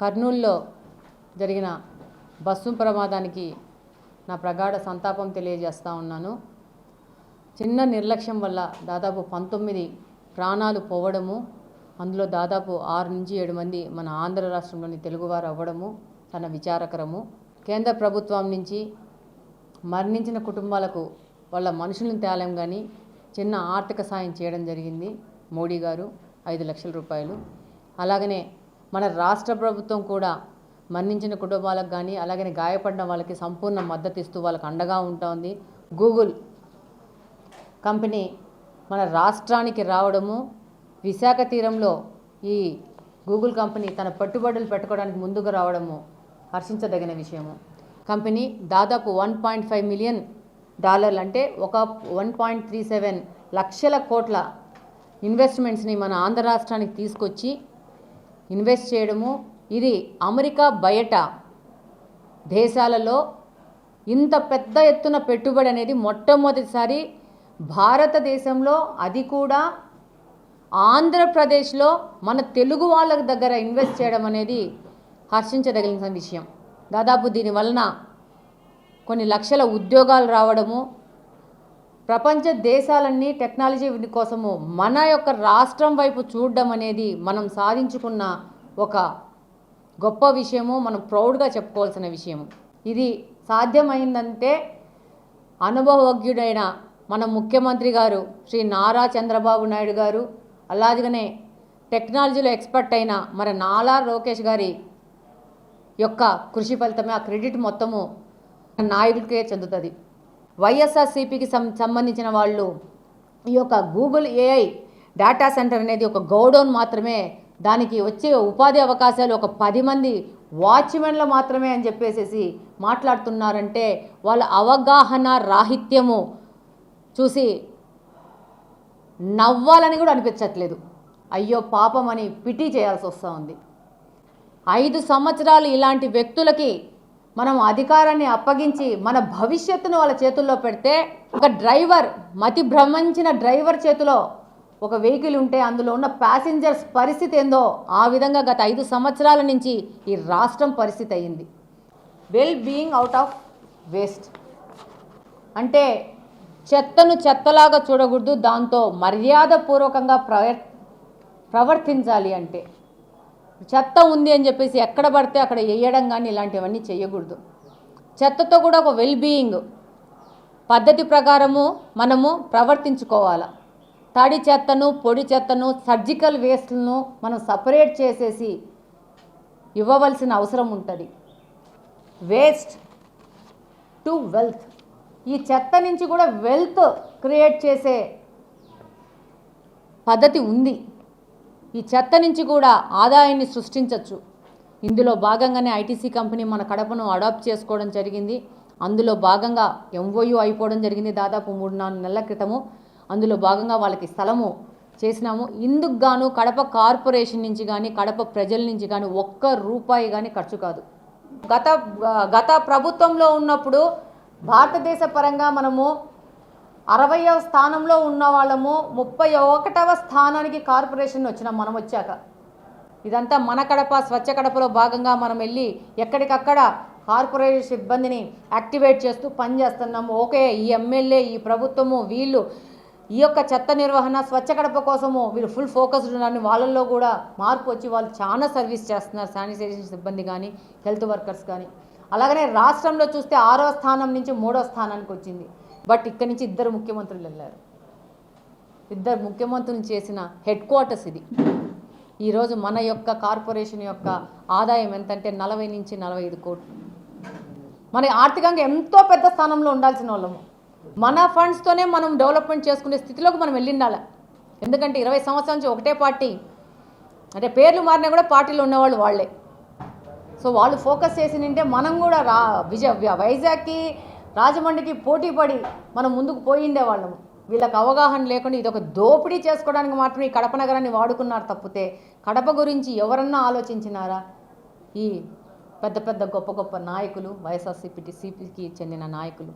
కర్నూల్లో జరిగిన బస్సు ప్రమాదానికి నా ప్రగాఢ సంతాపం తెలియజేస్తూ ఉన్నాను. చిన్న నిర్లక్ష్యం వల్ల దాదాపు పంతొమ్మిది ప్రాణాలు పోవడము అందులో దాదాపు ఆరు నుంచి ఏడు మంది మన ఆంధ్ర రాష్ట్రంలోని తెలుగువారు అవ్వడము తన విచారకరము. కేంద్ర ప్రభుత్వం నుంచి మరణించిన కుటుంబాలకు వాళ్ళ మనుషులను తేలం కానీ చిన్న ఆర్థిక సాయం చేయడం జరిగింది. మోడీ గారు ఐదు లక్షల రూపాయలు. అలాగనే మన రాష్ట్ర ప్రభుత్వం కూడా మరణించిన కుటుంబాలకు కానీ అలాగే గాయపడిన వాళ్ళకి సంపూర్ణ మద్దతు ఇస్తూ వాళ్ళకి అండగా ఉంటుంది. గూగుల్ కంపెనీ మన రాష్ట్రానికి రావడము విశాఖ తీరంలో ఈ గూగుల్ కంపెనీ తన పెట్టుబడులు పెట్టుకోవడానికి ముందుకు రావడము హర్షించదగిన విషయము. కంపెనీ దాదాపు వన్ పాయింట్ ఫైవ్ మిలియన్ డాలర్లు అంటే ఒక వన్ పాయింట్ త్రీ సెవెన్ లక్షల కోట్ల ఇన్వెస్ట్మెంట్స్ని మన ఆంధ్ర రాష్ట్రానికి తీసుకొచ్చి ఇన్వెస్ట్ చేయడము. ఇది అమెరికా బయట దేశాలలో ఇంత పెద్ద ఎత్తున పెట్టుబడి అనేది మొట్టమొదటిసారి భారతదేశంలో అది కూడా ఆంధ్రప్రదేశ్లో మన తెలుగు వాళ్ళ దగ్గర ఇన్వెస్ట్ చేయడం అనేది హర్షించదగిన విషయం. దాదాపు దీని వలన కొన్ని లక్షల ఉద్యోగాలు రావడము ప్రపంచ దేశాలన్నీ టెక్నాలజీ కోసము మన యొక్క రాష్ట్రం వైపు చూడడం అనేది మనం సాధించుకున్న ఒక గొప్ప విషయము మనం ప్రౌడ్గా చెప్పుకోవాల్సిన విషయము. ఇది సాధ్యమైందంటే అనుభవజ్ఞుడైన మన ముఖ్యమంత్రి గారు శ్రీ నారా చంద్రబాబు నాయుడు గారు అలాగనే టెక్నాలజీలో ఎక్స్పర్ట్ అయిన మన నాలా లోకేష్ గారి యొక్క కృషి ఫలితమే ఆ క్రెడిట్ మొత్తము నాయకుడికే చెందుతుంది. వైఎస్ఆర్సీపీకి సంబంధించిన వాళ్ళు ఈ యొక్క గూగుల్ ఏఐ డేటా సెంటర్ అనేది ఒక గౌడౌన్ మాత్రమే దానికి వచ్చే ఉపాధి అవకాశాలు ఒక పది మంది వాచ్మెన్లు మాత్రమే అని చెప్పేసి మాట్లాడుతున్నారంటే వాళ్ళ అవగాహన రాహిత్యము చూసి నవ్వాలని కూడా అనిపించట్లేదు. అయ్యో పాపం అని పిటి చేయాల్సి వస్తూ ఉంది. ఐదు సంవత్సరాలు ఇలాంటి వ్యక్తులకి మనం అధికారాన్ని అప్పగించి మన భవిష్యత్తును వాళ్ళ చేతుల్లో పెడితే ఒక డ్రైవర్ మతి భ్రమించిన డ్రైవర్ చేతిలో ఒక వెహికల్ ఉంటే అందులో ఉన్న ప్యాసింజర్స్ పరిస్థితి ఏందో ఆ విధంగా గత ఐదు సంవత్సరాల నుంచి ఈ రాష్ట్రం పరిస్థితి అయింది well being out of waste అంటే చెత్తను చెత్తలాగా చూడకూడదు దాంతో మర్యాదపూర్వకంగా ప్రవర్ ప్రవర్తించాలి అంటే. చెత్త ఉంది అని చెప్పేసి ఎక్కడ పడితే అక్కడ వేయడం కానీ ఇలాంటివన్నీ చేయకూడదు. చెత్తతో కూడా ఒక వెల్ బీయింగ్ పద్ధతి ప్రకారము మనము ప్రవర్తించుకోవాలి. తడి చెత్తను పొడి చెత్తను సర్జికల్ వేస్ట్లను మనం సపరేట్ చేసేసి ఇవ్వవలసిన అవసరం ఉంటుంది. వేస్ట్ టు వెల్త్ ఈ చెత్త నుంచి కూడా వెల్త్ క్రియేట్ చేసే పద్ధతి ఉంది. ఈ చెత్త నుంచి కూడా ఆదాయాన్ని సృష్టించవచ్చు ఇందులో భాగంగానే ఐటీసీ కంపెనీ మన కడపను అడాప్ట్ చేసుకోవడం జరిగింది. అందులో భాగంగా ఎంఓయూ అయిపోవడం జరిగింది దాదాపు మూడు నాలుగు నెలల క్రితము. అందులో భాగంగా వాళ్ళకి స్థలము చేసినాము. ఇందుకు గాను కడప కార్పొరేషన్ నుంచి కానీ కడప ప్రజల నుంచి కానీ ఒక్క రూపాయి కానీ ఖర్చు కాదు. గత గత ప్రభుత్వంలో ఉన్నప్పుడు భారతదేశ పరంగా మనము అరవయవ స్థానంలో ఉన్న వాళ్ళము ముప్పై ఒకటవ స్థానానికి కార్పొరేషన్ వచ్చినాం మనం వచ్చాక. ఇదంతా మన కడప స్వచ్ఛ కడపలో భాగంగా మనం వెళ్ళి ఎక్కడికక్కడ కార్పొరేషన్ సిబ్బందిని యాక్టివేట్ చేస్తూ పనిచేస్తున్నాము ఓకే ఈ ఎమ్మెల్యే ఈ ప్రభుత్వము వీళ్ళు ఈ యొక్క చెత్త నిర్వహణ స్వచ్ఛ కడప కోసము వీళ్ళు ఫుల్ ఫోకస్డ్ ఉన్నారని వాళ్ళల్లో కూడా మార్పు వచ్చి వాళ్ళు చాలా సర్వీస్ చేస్తున్నారు. శానిటైజేషన్ సిబ్బంది కానీ హెల్త్ వర్కర్స్ కానీ. అలాగనే రాష్ట్రంలో చూస్తే ఆరో స్థానం నుంచి మూడో స్థానానికి వచ్చింది. బట్ ఇక్కడి నుంచి ఇద్దరు ముఖ్యమంత్రులు వెళ్ళారు. ఇద్దరు ముఖ్యమంత్రులు చేసిన హెడ్ క్వార్టర్స్ ఇది. ఈరోజు మన యొక్క కార్పొరేషన్ యొక్క ఆదాయం ఎంతంటే నలభై నుంచి నలభై ఐదు కోట్లు. మన ఆర్థికంగా ఎంతో పెద్ద స్థానంలో ఉండాల్సిన వాళ్ళము. మన ఫండ్స్తోనే మనం డెవలప్మెంట్ చేసుకునే స్థితిలోకి మనం వెళ్ళిండాలి. ఎందుకంటే ఇరవై సంవత్సరాల నుంచి ఒకటే పార్టీ. అంటే పేర్లు మారినా కూడా పార్టీలో ఉన్నవాళ్ళు వాళ్ళే. సో వాళ్ళు ఫోకస్ చేసి నింటే మనం కూడా రా విజయ వైజాగ్కి రాజమండ్రికి పోటీ పడి మనం ముందుకు పోయిండే వాళ్ళము వీళ్ళకి అవగాహన లేకుండా ఇదొక దోపిడీ చేసుకోవడానికి మాత్రమే ఈ కడప నగరాన్ని వాడుకున్నారు తప్పితే కడప గురించి ఎవరన్నా ఆలోచించినారా? ఈ పెద్ద పెద్ద గొప్ప గొప్ప నాయకులు వైఎస్ఆర్సీపీటీ సిపికి చెందిన నాయకులు.